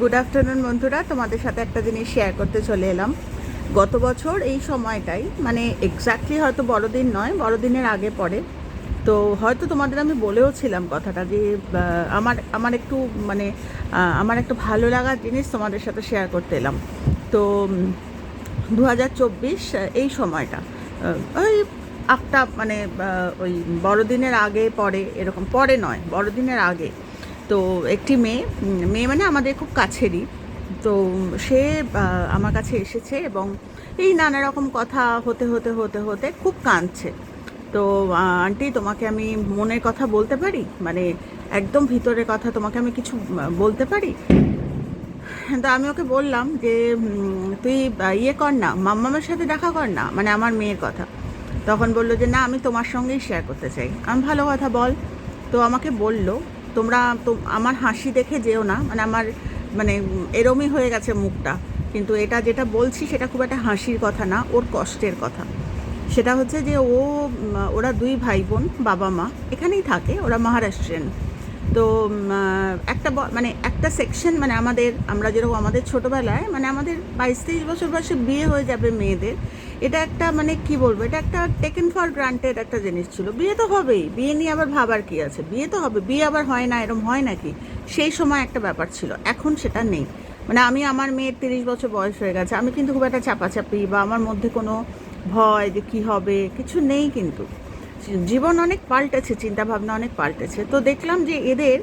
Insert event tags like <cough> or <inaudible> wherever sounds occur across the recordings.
Good afternoon বন্ধুরা। তোমাদের সাথে একটা জিনিস শেয়ার করতে চলে এলাম। গত বছর এই সময়টাই মানে এক্স্যাক্টলি হয়তো বড়দিন নয়, বড়দিনের আগে পরে তো হয়তো তোমাদের আমি বলেও ছিলাম কথাটা যে আমার আমার একটু মানে আমার একটা ভালো লাগার জিনিস তোমাদের সাথে শেয়ার করতে এলাম। তো দু হাজার চব্বিশ এই সময়টা ওই একটা মানে ওই বড়দিনের আগে পরে এরকম পরে নয়, বড়দিনের আগে। তো একটি মেয়ে মেয়ে মানে আমাদের খুব কাছেরই। তো সে আমার কাছে এসেছে এবং এই নানা রকম কথা হতে হতে হতে হতে খুব কাঁদছে। তো আন্টি তোমাকে আমি মনের কথা বলতে পারি? মানে একদম ভিতরের কথা তোমাকে আমি কিছু বলতে পারি? তো আমি ওকে বললাম যে তুই ইয়ে কর না, মাম্মামের সাথে দেখা কর না মানে আমার মেয়ের কথা। তখন বলল যে, না, আমি তোমার সঙ্গেই শেয়ার করতে চাই। আমি, ভালো কথা বল। তো আমাকে বলল তোমরা তো আমার হাসি দেখে যেও না মানে আমার মানে এরমই হয়ে গেছে মুখটা। কিন্তু এটা যেটা বলছি সেটা খুব একটা হাসির কথা না, ওর কষ্টের কথা। সেটা হচ্ছে যে ও, ওরা দুই ভাই বোন বাবা, মা, এখানেই থাকে, ওরা মহারাষ্ট্রিয়ান। তো একটা মানে একটা সেকশন মানে আমাদের, আমরা যেরকম আমাদের ছোটোবেলায় মানে আমাদের বাইশ তেইশ বছর বয়সে বিয়ে হয়ে যাবে মেয়েদের এটা একটা মানে কি বলব, এটা একটা টেকেন ফর গ্রান্টেড একটা জিনিস ছিল। বিয়ে তো হবেই, বিয়ে নিয়ে আবার ভাবার কি আছে? বিয়ে তো হবে, বিয়ে আবার হয় না এরকম হয় নাকি? সেই সময় একটা ব্যাপার ছিল, এখন সেটা নেই। মানে আমি, আমার মেয়ের তিরিশ বছর বয়স হয়ে গেছে, আমি কিন্তু খুব একটা চাপাচাপি বা আমার মধ্যে কোনো ভয় যে কী হবে, কিছু নেই কিন্তু। জীবন অনেক পাল্টেছে, চিন্তাভাবনা অনেক পাল্টেছে। তো দেখলাম যে এদের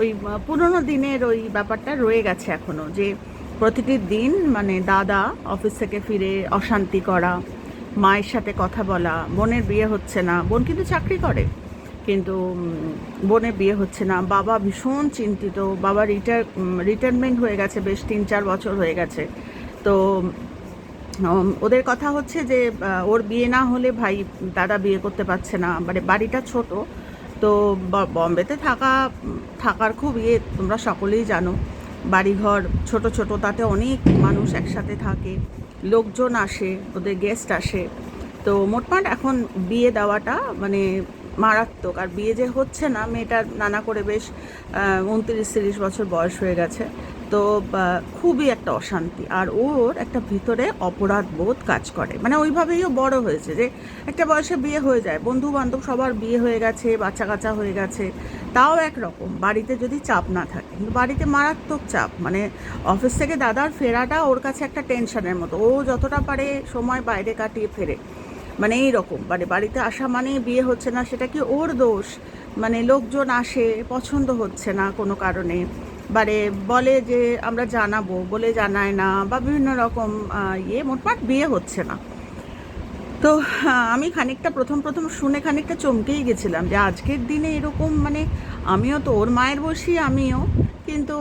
ওই পুরনো দিনের ওই ব্যাপারটা রয়ে গেছে এখনও যে প্রতিটি দিন মানে দাদা অফিস থেকে ফিরে অশান্তি করা, মায়ের সাথে কথা বলা, বোনের বিয়ে হচ্ছে না, বোন কিন্তু চাকরি করে, কিন্তু বোনের বিয়ে হচ্ছে না, বাবা ভীষণ চিন্তিত, বাবা রিটায়ার রিটায়ারমেন্ট হয়ে গেছে বেশ তিন চার বছর হয়ে গেছে। তো ওদের কথা হচ্ছে যে ওর বিয়ে না হলে ভাই দাদা বিয়ে করতে পারছে না মানে বাড়িটা ছোট, তো বম্বেতে থাকা থাকার খুব ইয়ে তোমরা সকলেই জানো। বাড়িঘর ছোট ছোট, তাতে অনেক মানুষ একসাথে থাকে, লোকজন আসে, ওদের গেস্ট আসে। তো মোটমাট এখন বিয়ে দেওয়াটা মানে মারাত্মক। আর বিয়ে যে হচ্ছে না, মেয়েটার নানা করে বেশ উনত্রিশ, তিরিশ বছর বয়স হয়ে গেছে। তো খুবই একটা অশান্তি। আর ওর একটা ভিতরে অপরাধ বোধ কাজ করে। মানে ওইভাবেই ও বড় হয়েছে যে, একটা বয়সে বিয়ে হয়ে যায়। বন্ধু বান্ধব সবার বিয়ে হয়ে গেছে বাচ্চা কাচ্চা হয়ে গেছে। তাও একরকম। বাড়িতে যদি চাপ না থাকে। কিন্তু বাড়িতে মারাত্মক চাপ। মানে অফিস থেকে দাদার ফেরাটা ওর কাছে একটা টেনশনের মতো। ও যতটা পারে সময় বাইরে কাটিয়ে ফেরে। মানে এই রকম মানে বাড়িতে আসা মানে বিয়ে হচ্ছে না, সেটা কি ওর দোষ? মানে লোকজন আসে, পছন্দ হচ্ছে না কোনো কারণে। মানে বলে যে আমরা জানাব, বলে জানায় না বা বিভিন্ন রকম ইয়ে মোটমাট বিয়ে হচ্ছে না। তো আমি খানিকটা প্রথম প্রথম শুনে খানিকটা চমকেই গেছিলাম যে আজকের দিনে এরকম মানে আমিও তো, ওর মায়ের বসি আমিও, কিন্তু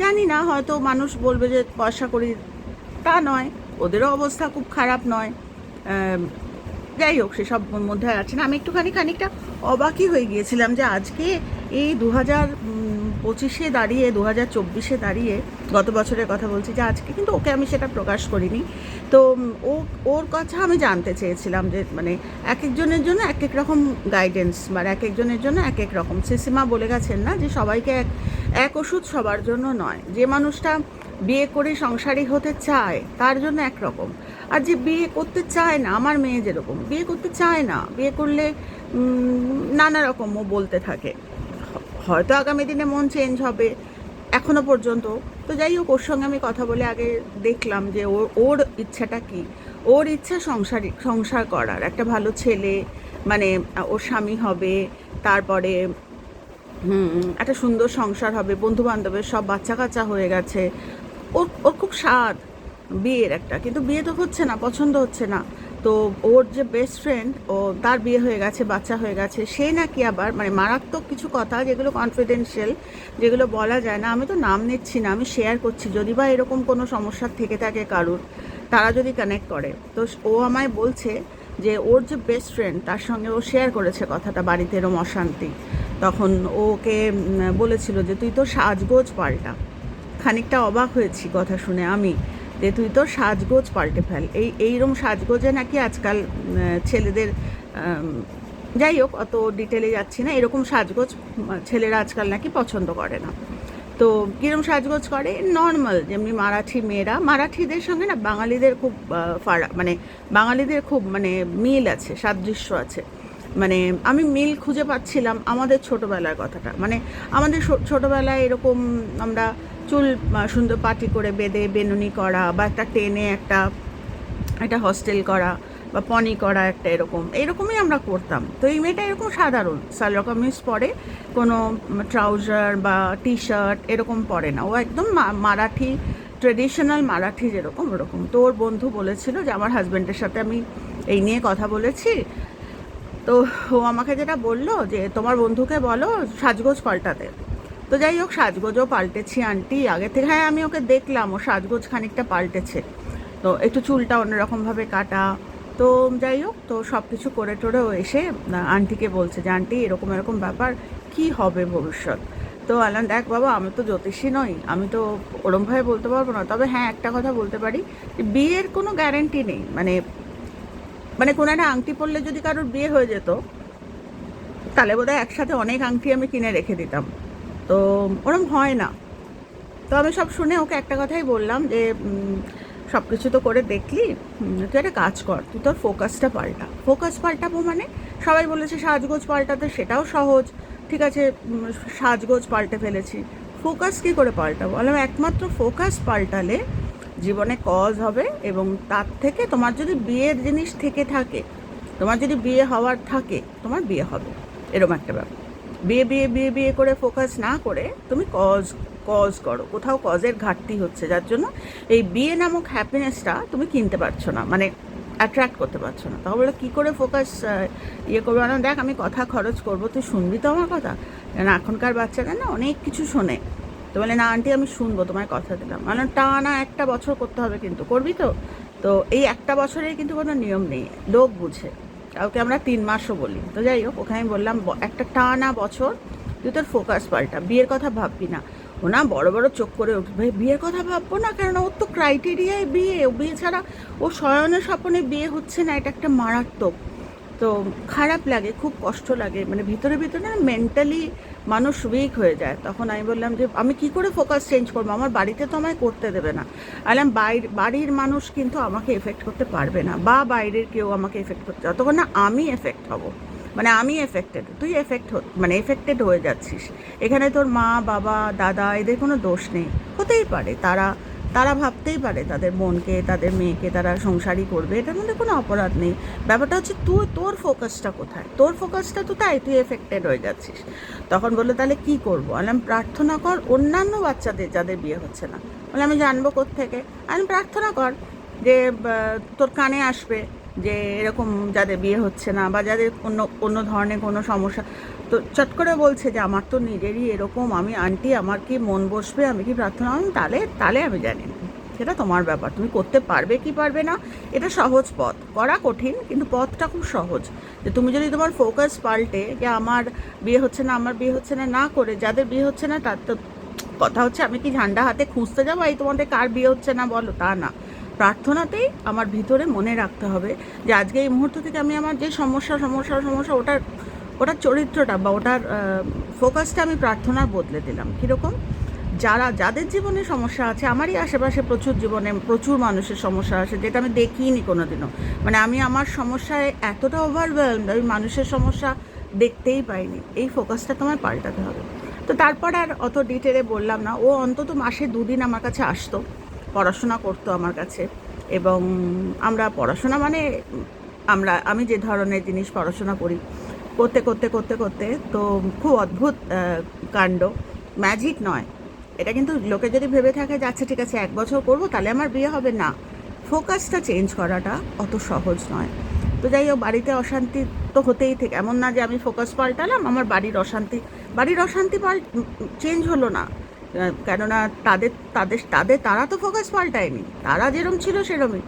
জানি না, হয়তো মানুষ বলবে যে পয়সা করি তা নয়, ওদেরও অবস্থা খুব খারাপ নয়। যাই হোক, সেসব মধ্যে আছে না আমি একটুখানি খানিকটা অবাকই হয়ে গিয়েছিলাম যে আজকে এই দু হাজার পঁচিশে দাঁড়িয়ে, দু হাজার চব্বিশে দাঁড়িয়ে গত বছরের কথা বলছি যে আজকে কিন্তু ওকে আমি সেটা প্রকাশ করিনি। তো ও, ওর কথা আমি জানতে চেয়েছিলাম যে মানে এক একজনের জন্য এক এক রকম গাইডেন্স মানে এক একজনের জন্য এক এক রকম। সিসিমা বলে গেছেন না যে সবাইকে এক এক ওষুধ সবার জন্য নয়। যে মানুষটা বিয়ে করে সংসারী হতে চায়, তার জন্য একরকম। আর যে বিয়ে করতে চায় না, আমার মেয়ে যেরকম, বিয়ে করতে চায় না, বিয়ে করলে নানা রকম ও বলতে থাকে। হয়তো আগামী দিনে মন চেঞ্জ হবে, এখনও পর্যন্ত। তো যাই হোক, ওর সঙ্গে আমি কথা বলে আগে দেখলাম যে ওর ওর ইচ্ছাটা কি? ওর ইচ্ছা সংসারী, সংসার করার। একটা ভালো ছেলে মানে ওর স্বামী হবে, তারপরে একটা সুন্দর সংসার হবে বন্ধু বান্ধবের সব বাচ্চা কাচ্চা হয়ে গেছে। ওর ওর খুব স্বাদ, বিয়ের একটা। কিন্তু বিয়ে তো হচ্ছে না, পছন্দ হচ্ছে না। তো ওর যে বেস্ট ফ্রেন্ড ও তার বিয়ে হয়ে গেছে, বাচ্চা হয়ে গেছে, সে নাকি আবার মানে মারাত্মক কিছু কথা যেগুলো কনফিডেন্সিয়াল যেগুলো বলা যায় না, আমি তো নাম নিচ্ছি না, আমি শেয়ার করছি। যদি বা এরকম কোনো সমস্যা থেকে থাকে কারুর, তারা যদি কানেক্ট করে। তো ও আমায় বলছে যে ওর যে বেস্ট ফ্রেন্ড তার সঙ্গে ও শেয়ার করেছে কথাটা বাড়িতে এরম অশান্তি। তখন ওকে বলেছিল যে তুই তো সাজগোজ পাল্টা। খানিকটা অবাক হয়েছি কথা শুনে আমি, যে তুই তো সাজগোজ পাল্টে ফেল। এই এইরকম সাজগোজে নাকি আজকাল ছেলেদের যাই হোক, অত ডিটেলে যাচ্ছি না, এরকম সাজগোজ ছেলেরা আজকাল নাকি পছন্দ করে না। তো কিরম সাজগোজ করে? নর্মাল যেমনি মারাঠি মেয়েরা, মারাঠিদের সঙ্গে না বাঙালিদের খুব ফারা মানে বাঙালিদের খুব মানে মিল আছে, সাদৃশ্য আছে। মানে আমি মিল খুঁজে পাচ্ছিলাম আমাদের ছোটোবেলার কথাটা। মানে আমাদের ছোটোবেলায় এরকম আমরা চুল সুন্দর পাটি করে বেঁধে বেনুনি করা বা একটা টেনে একটা একটা হস্টেল করা বা পনি করা একটা এরকম। এরকমই আমরা করতাম। তো এই মেয়েটা এরকম সাধারণ। সালোয়ার কামিজ পরে, কোনো ট্রাউজার বা টি শার্ট এরকম পরে না। ও একদম মারাঠি ট্রেডিশনাল মারাঠি যেরকম ওরকম। তো ওর বন্ধু বলেছিল যে, আমার হাজব্যান্ডের সাথে আমি এই নিয়ে কথা বলেছি। তো ও আমাকে যেটা বলল যে, তোমার বন্ধুকে বলো, সাজগোজ পাল্টাতে। তো যাই হোক, সাজগোজও পাল্টেছি, আন্টি। আগে থেকে হ্যাঁ আমি ওকে দেখলাম, ও সাজগোজ খানিকটা পাল্টেছে। তো একটু চুলটা অন্যরকমভাবে কাটা। তো যাই হোক, তো সব কিছু করে টোরে ও এসে আন্টিকে বলছে যে, আন্টি, এরকম এরকম ব্যাপার, কি হবে ভবিষ্যৎ? তো আলাম দেখ বাবা, আমি তো জ্যোতিষী নই, আমি তো ওরমভাবে বলতে পারব না। তবে হ্যাঁ একটা কথা বলতে পারি, যে বিয়ের কোনো গ্যারেন্টি নেই। মানে মানে কোনো একটা আংটি পরলে যদি কারোর বিয়ে হয়ে যেত, তাহলে বোধহয় একসাথে অনেক আংটি আমি কিনে রেখে দিতাম। তো ওরম হয় না। তো আমি সব শুনে ওকে একটা কথাই বললাম যে সব কিছু তো করে দেখলি তুই একটা কাজ কর, তুই তোর ফোকাসটা পাল্টা। ফোকাস পাল্টাবো মানে? সবাই বলেছে সাজগোজ পাল্টাতে সেটাও সহজ। ঠিক আছে সাজগোজ পাল্টে ফেলেছি। ফোকাস কী করে পাল্টাবো? বললাম, একমাত্র ফোকাস পাল্টালে জীবনে কজ হবে এবং তার থেকে তোমার যদি বিয়ের জিনিস থেকে থাকে, তোমার যদি বিয়ে হওয়ার থাকে, তোমার বিয়ে হবে। এরকম একটা ব্যাপার। বিয়ে বিয়ে বিয়ে বিয়ে করে ফোকাস না করে তুমি কজ কজ করো। কোথাও কজের ঘাটতি হচ্ছে, যার জন্য এই বিয়ে নামক হ্যাপিনেসটা তুমি কিনতে পারছ না মানে অ্যাট্রাক্ট করতে পারছ না। তাহলে কী করে ফোকাস ইয়ে করব? না দেখ, আমি কথা খরচ করব, তুই শুনবি তো আমার কথা। কারণ এখনকার বাচ্চারা না অনেক কিছু শোনে। তো বলে, না আন্টি আমি শুনব, তোমায় কথা দিলাম। মানে টানা একটা বছর করতে হবে কিন্তু, করবি তো? তো এই একটা বছরের কিন্তু কোনো নিয়ম নেই, লোক বুঝে। কাউকে আমরা তিন মাসও বলি। তো যাই হোক, ওখানে বললাম একটা টানা বছর তুই তোর ফোকাস পাল্টা। বিয়ের কথা ভাববি না। ও না বড় বড় চোখ করে উঠবে বিয়ের কথা ভাববো না কারণ ওর তো ক্রাইটেরিয়ায় বিয়ে। বিয়ে ছাড়া ও শয়নে স্বপনে বিয়ে হচ্ছে না। এটা একটা মারাত্মক তো খারাপ লাগে, খুব কষ্ট লাগে। মানে ভিতরে ভিতরে না মেন্টালি মানুষ উইক হয়ে যায়। তখন আমি বললাম যে, আমি কি করে ফোকাস চেঞ্জ করব? আমার বাড়িতে তো আমায় করতে দেবে না। আলাম বাইর, বাড়ির মানুষ কিন্তু আমাকে এফেক্ট করতে পারবে না বা বাইরের কেউ আমাকে এফেক্ট করতে যতক্ষণ না। আমি এফেক্ট হব। মানে আমি এফেক্টেড তুই এফেক্ট মানে এফেক্টেড হয়ে যাচ্ছিস। এখানে তোর মা, বাবা, দাদা, এদের কোনো দোষ নেই। হতেই পারে। তারা তারা ভাবতেই পারে তাদের বোনকে, তাদের মেয়েকে তারা সংসারই করবে। এটার মধ্যে কোনো অপরাধ নেই। ব্যাপারটা হচ্ছে তুই, তোর ফোকাসটা কোথায়? তোর ফোকাসটা তো তাই, তুই এফেক্টেড হয়ে যাচ্ছিস। তখন বলল, তাহলে কি করব? আলাম প্রার্থনা কর, অন্যান্য বাচ্চাদের, যাদের বিয়ে হচ্ছে না। বলে আমি জানব থেকে আমি প্রার্থনা কর যে তোর কানে আসবে যে, এরকম যাদের বিয়ে হচ্ছে না বা যাদের অন্য অন্য ধরনের কোনো সমস্যা তো চট করে বলছে যে, আমার তো নিজেরই এরকম। আমি আন্টি, আমার কি মন বসবে? আমি কি প্রার্থনা আমি তাহলে তাহলে আমি জানি না। সেটা তোমার ব্যাপার। তুমি করতে পারবে কি পারবে না, এটা সহজ পথ। করা কঠিন, কিন্তু পথটা খুব সহজ। যে, তুমি যদি তোমার ফোকাস পাল্টে যে, আমার বিয়ে হচ্ছে না, আমার বিয়ে হচ্ছে না না করে, যাদের বিয়ে হচ্ছে না, তার তো কথা হচ্ছে, আমি কি ঝান্ডা হাতে খুঁজতে যাব? এই তোমাদের কার বিয়ে হচ্ছে না? বলো, তা না। প্রার্থনাতেই আমার ভিতরে মনে রাখতে হবে যে, আজকে এই মুহূর্ত থেকে আমি আমার যে সমস্যা সমস্যা সমস্যা, ওটার ওটার চরিত্রটা বা ওটার ফোকাসটা আমি প্রার্থনার বদলে দিলাম। কীরকম? যারা, যাদের জীবনে সমস্যা আছে, আমারই আশেপাশে প্রচুর জীবনে প্রচুর মানুষের সমস্যা আছে, যেটা আমি দেখিনি কোনোদিনও। মানে আমি আমার সমস্যায় এতটা ওভারওয়েলম আমি মানুষের সমস্যা দেখতেই পাইনি। এই ফোকাসটা তোমায় পাল্টাতে হবে। তো তারপর আর অত ডিটেলে বললাম না। ও অন্তত মাসে দুদিন আমার কাছে আসতো, পড়াশোনা করতো আমার কাছে। এবং আমরা পড়াশোনা মানে আমরা, আমি যে ধরনের জিনিস পড়াশোনা করি করতে করতে করতে করতে তো খুব অদ্ভুত কাণ্ড। ম্যাজিক নয়। এটা কিন্তু লোকে যদি ভেবে থাকে যে আচ্ছা ঠিক আছে, এক বছর করব, তাহলে আমার বিয়ে হবে। না। ফোকাসটা চেঞ্জ করাটা অত সহজ নয়। তো যাই হোক, বাড়িতে অশান্তি তো হতেই থেকে। এমন না যে আমি ফোকাস পাল্টালাম, আমার বাড়ির অশান্তি। বাড়ির অশান্তি পাল চেঞ্জ হলো না। কেননা তাদের তাদের তাদের, তারা তো ফোকাস পাল্টায়নি। তারা যেরম ছিল সেরমই।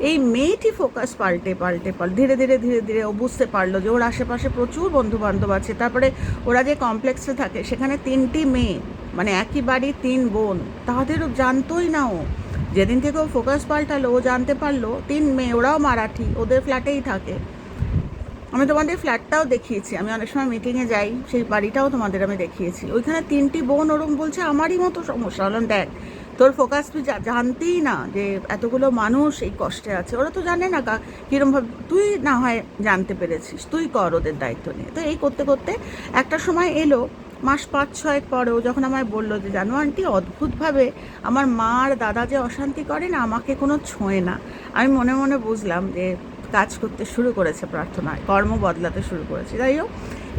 এই মেয়েটি ফোকাস পাল্টে পাল্টে পাল্টে, ধীরে ধীরে ধীরে ধীরে ও বুঝতে পারল যে ওর আশেপাশে প্রচুর বন্ধু বান্ধব আছে। তারপরে ওরা যে কমপ্লেক্সে থাকে, সেখানে তিনটি মেয়ে মানে একই বাড়ির তিন বোন তাদেরও জানতোই না ও। যেদিন থেকে ও ফোকাস পাল্টালো, ও জানতে পারল, তিন মেয়ে, ওরাও মারাঠি, ওদের ফ্ল্যাটেই থাকে। আমি তোমাদের ফ্ল্যাটটাও দেখিয়েছি, আমি অনেক সময় মিটিংয়ে যাই, সেই বাড়িটাও তোমাদের আমি দেখিয়েছি। ওইখানে তিনটি বোন ওরম বলছে, আমারই মতো সমস্যা হলাম দেখ তোর ফোকাস তুই জানতেই না যে এতগুলো মানুষ এই কষ্টে আছে। ওরা তো জানে না কিরমভাবে তুই না হয় জানতে পেরেছিস। তুই কর ওদের দায়িত্ব নিয়ে। তো এই করতে করতে একটা সময় এলো, মাস পাঁচ, ছয়েক পরেও যখন আমায় বলল যে, জানো আন্টি অদ্ভুতভাবে আমার মা আর দাদা যে অশান্তি করে না, আমাকে কোনো ছোঁয় না। আমি মনে মনে বুঝলাম যে কাজ করতে শুরু করেছে প্রার্থনায় কর্ম বদলাতে শুরু করেছে। যাই হোক,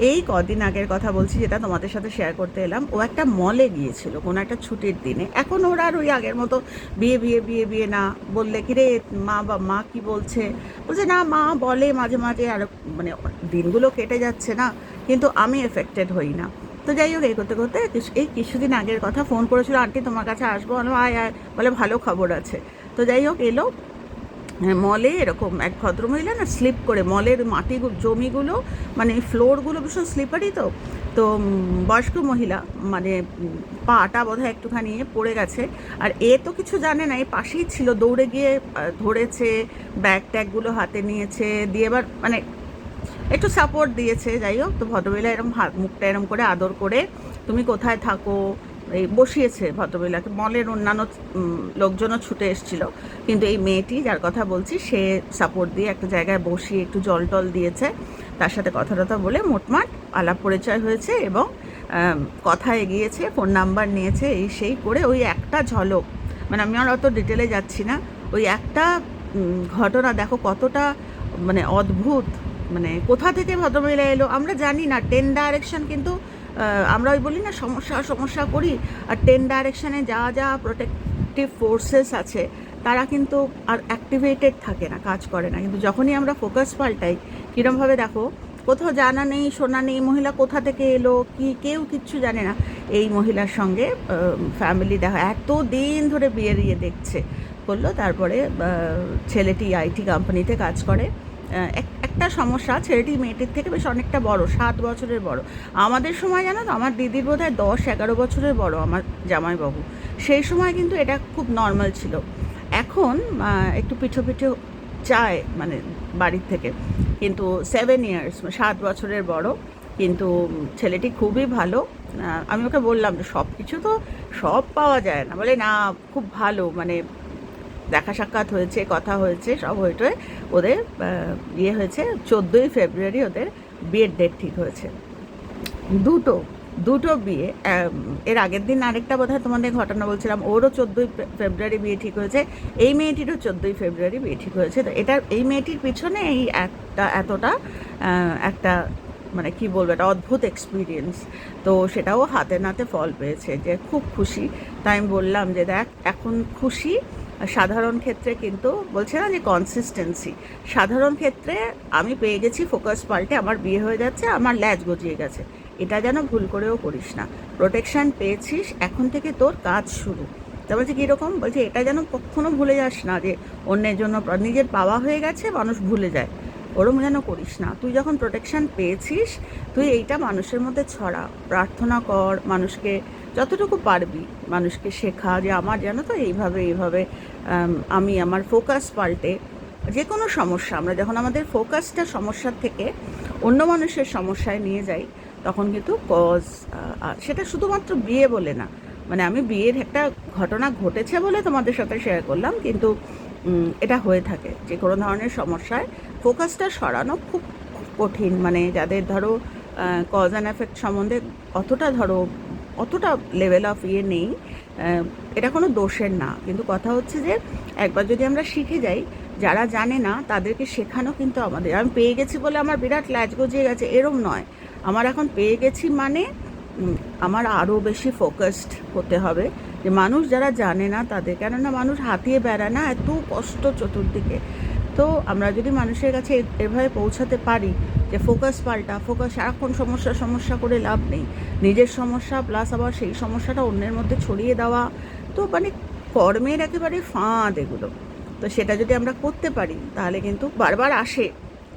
এই কদিন আগের কথা বলছি যেটা তোমাদের সাথে শেয়ার করতে এলাম। ও একটা মলে গিয়েছিল, কোনো একটা ছুটির দিনে। এখন ওরা আর ওই আগের মতো বিয়ে বিয়ে বিয়ে বিয়ে না বললে কি রে মা বা, মা কি বলছে? বলছে, না, মা বলে মাঝে মাঝে আর মানে দিনগুলো কেটে যাচ্ছে না, কিন্তু আমি এফেক্টেড হই না। তো যাই হোক এই করতে করতে এই কিছুদিন আগের কথা ফোন করেছিল, আন্টি, তোমার কাছে আসব? আয় আয়। বলে, ভালো খবর আছে। তো যাই হোক, এলো। মলে এরকম এক ভদ্রমহিলা না স্লিপ করে, মলের মাটি জমিগুলো মানে ফ্লোরগুলো ভীষণ স্লিপারি তো তো বয়স্ক মহিলা মানে পাটা বোধহয় একটুখানি পড়ে গেছে। আর এ তো কিছু জানে না এই পাশেই ছিল, দৌড়ে গিয়ে ধরেছে ব্যাগ ট্যাগগুলো হাতে নিয়েছে, দিয়ে এবার মানে একটু সাপোর্ট দিয়েছে। যাই হোক, তো ভদ্রমহিলা এরকম হাত মুখটা এরম করে আদর করে, তুমি কোথায় থাকো? এই বসিয়েছে ভদ্রমহিলাকে। মলের অন্যান্য লোকজনও ছুটে এসেছিল। কিন্তু এই মেয়েটি যার কথা বলছি, সে সাপোর্ট দিয়ে একটা জায়গায় বসিয়ে একটু জল টল দিয়েছে। তার সাথে কথা টথা বলে মোটমাট আলাপ পরিচয় হয়েছে এবং কথা এগিয়েছে ফোন নাম্বার নিয়েছে, এই সেই করে ওই একটা ঝলক। মানে আমি আর অত ডিটেলে যাচ্ছি না। ওই একটা ঘটনা দেখো কতটা মানে অদ্ভুত। মানে কোথা থেকে ভদ্রমহিলা এলো আমরা জানি না। টেন ডাইরেকশন কিন্তু আমরা ওই বলি না, সমস্যা সমস্যা করি। আর টেন ডাইরেকশানে যা যা প্রোটেক্টিভ ফোর্সেস আছে, তারা কিন্তু আর অ্যাক্টিভেটেড থাকে না, কাজ করে না। কিন্তু যখনই আমরা ফোকাস পাল্টাই কীরমভাবে দেখো, কোথাও জানা নেই, শোনা নেই, মহিলা কোথা থেকে এলো, কি, কেউ কিচ্ছু জানে না। এই মহিলার সঙ্গে ফ্যামিলি দেখা, এত দিন ধরে বিয়ে দিয়ে দেখছে। করল তারপরে ছেলেটি আইটি কোম্পানিতে কাজ করে। একটা সমস্যা, ছেলেটি মেয়েটির থেকে বেশ অনেকটা বড়, সাত বছরের বড়। আমাদের সময় জানো তো, আমার দিদির বোধ হয় দশ এগারো বছরের বড় আমার জামাইবাবু। সেই সময় কিন্তু এটা খুব নর্মাল ছিল। এখন একটু পিঠো পিঠো চায় মানে বাড়ির থেকে। কিন্তু সেভেন ইয়ার্স সাত বছরের বড়। কিন্তু ছেলেটি খুবই ভালো। আমি ওকে বললাম যে সব কিছু তো সব পাওয়া যায় না। বলে, না, খুব ভালো মানে দেখা সাক্ষাৎ হয়েছে, কথা হয়েছে, সব হয়ে ওদের ইয়ে হয়েছে, চোদ্দোই ফেব্রুয়ারি ওদের বিয়ের ডেট ঠিক হয়েছে। দুটো দুটো বিয়ে এর আগের দিন আরেকটা বোধহয় তোমাদের ঘটনা বলছিলাম, ওরও চোদ্দোই ফেব্রুয়ারি বিয়ে ঠিক হয়েছে। এই মেয়েটিরও চোদ্দোই ফেব্রুয়ারি বিয়ে ঠিক হয়েছে। তো এটা, এই মেয়েটির পিছনে এই একটা, এতটা একটা মানে কি বলব, একটা অদ্ভুত এক্সপিরিয়েন্স তো সেটাও হাতে নাতে ফল পেয়েছে যে খুব খুশি। তাই আমি বললাম যে দেখ, এখন খুশি সাধারণ ক্ষেত্রে কিন্তু বলছে না যে কনসিস্টেন্সি সাধারণ ক্ষেত্রে আমি পেয়ে গেছি ফোকাস পাল্টে আমার বিয়ে হয়ে যাচ্ছে, আমার ল্যাজ গজিয়ে গেছে। এটা যেন ভুল করেও করিস না। প্রোটেকশান পেয়েছিস, এখন থেকে তোর কাজ শুরু। তা বলছে কীরকম বলছে এটা যেন কখনো ভুলে যাস না যে অন্যের জন্য নিজের পাওয়া হয়ে গেছে, মানুষ ভুলে যায়। ওরম যেন করিস না। তুই যখন প্রোটেকশন পেয়েছিস, তুই এইটা মানুষের মধ্যে ছড়া। প্রার্থনা কর, মানুষকে যতটুকু পারবি মানুষকে শেখা যে আমার জানো তো এইভাবে এইভাবে আমি আমার ফোকাস পাল্টে যে কোনো সমস্যা, আমরা যখন আমাদের ফোকাসটা সমস্যার থেকে অন্য মানুষের সমস্যায় নিয়ে যাই, তখন কিন্তু কজ সেটা শুধুমাত্র বিয়ে বলে না। মানে আমি বিয়ের একটা ঘটনা ঘটেছে বলে তোমাদের সাথে শেয়ার করলাম, কিন্তু এটা হয়ে থাকে। যে কোনো ধরনের সমস্যায় ফোকাসটা সরানো খুব কঠিন। মানে যাদের ধরো কজ অ্যান্ড এফেক্ট সম্বন্ধে অতটা ধরো অতটা লেভেল অফ ইয়ে নেই। এটা কোনো দোষের না। কিন্তু কথা হচ্ছে যে, একবার যদি আমরা শিখে যাই, যারা জানে না, তাদেরকে শেখানো কিন্তু আমাদের। আমি পেয়ে গেছি বলে আমার বিরাট ল্যাজ গজিয়ে গেছে, এরম নয়। আমার এখন পেয়ে গেছি মানে আমার আরও বেশি ফোকাসড হতে হবে। যে মানুষ যারা জানে না তাদের, কেননা মানুষ হাতিয়ে বেড়ায় না, এত কষ্ট চতুর্দিকে। তো আমরা যদি মানুষের কাছে এভাবে পৌঁছাতে পারি যে ফোকাস পাল্টা, ফোকাস সারাক্ষণ সমস্যা সমস্যা করে লাভ নেই, নিজের সমস্যা প্লাস আবার সেই সমস্যাটা অন্যের মধ্যে ছড়িয়ে দেওয়া, তো মানে কর্মের একেবারে ফাঁদ এগুলো। তো সেটা যদি আমরা করতে পারি, তাহলে কিন্তু বারবার আসে।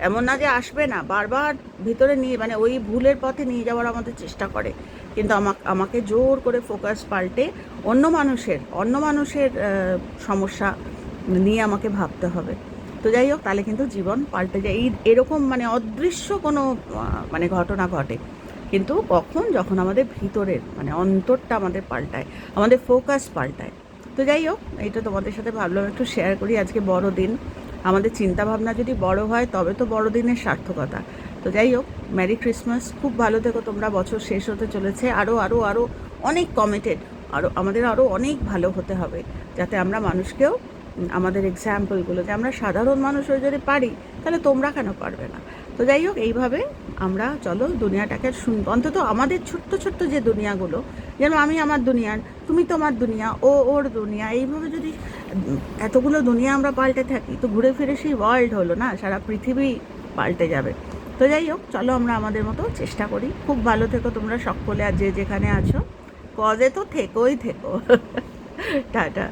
এমন না যে আসবে না, বারবার ভিতরে নিয়ে মানে ওই ভুলের পথে নিয়ে যাওয়ার আমাদের চেষ্টা করে। কিন্তু আমাকে আমাকে জোর করে ফোকাস পাল্টে অন্য মানুষের অন্য মানুষের সমস্যা নিয়ে আমাকে ভাবতে হবে। তো যাই হোক, তাহলে কিন্তু জীবন পাল্টে যায়। এই, এরকম মানে অদৃশ্য কোনো মানে ঘটনা ঘটে। কিন্তু কখন? যখন আমাদের ভিতরের মানে অন্তরটা আমাদের পাল্টায়, আমাদের ফোকাস পাল্টায়। তো যাই হোক, এইটা তোমাদের সাথে ভাবলাম একটু শেয়ার করি আজকে বড় দিন আমাদের চিন্তা ভাবনা যদি বড় হয়, তবে তো বড়দিনের সার্থকতা। তো যাই হোক ম্যারি ক্রিসমাস খুব ভালো থেকো তোমরা, বছর শেষ হতে চলেছে। আরও আরও আরও অনেক কমিটেড আরও আমাদের আরও অনেক ভালো হতে হবে, যাতে আমরা মানুষকেও আমাদের এক্সাম্পলগুলো যে আমরা সাধারণ মানুষ হয়ে যদি পারি, তাহলে তোমরা কেন পারবে না? তো যাই হোক, এইভাবে আমরা, চলো, দুনিয়াটাকে শুন, অন্তত আমাদের ছোট্ট ছোট্ট যে দুনিয়াগুলো, যেন আমি আমার দুনিয়ার, তুমি তোমার দুনিয়া, ও ওর দুনিয়া, এইভাবে যদি এতগুলো দুনিয়া আমরা পাল্টে থাকি, তো ঘুরে ফিরে সেই ওয়ার্ল্ড হলো না, সারা পৃথিবী পাল্টে যাবে। তো যাই হোক, চলো আমরা আমাদের মতো চেষ্টা করি। খুব ভালো থেকো তোমরা সকলে, আর যে যেখানে আছো। কজে তো থেকোই থেকো। <laughs> টাটা।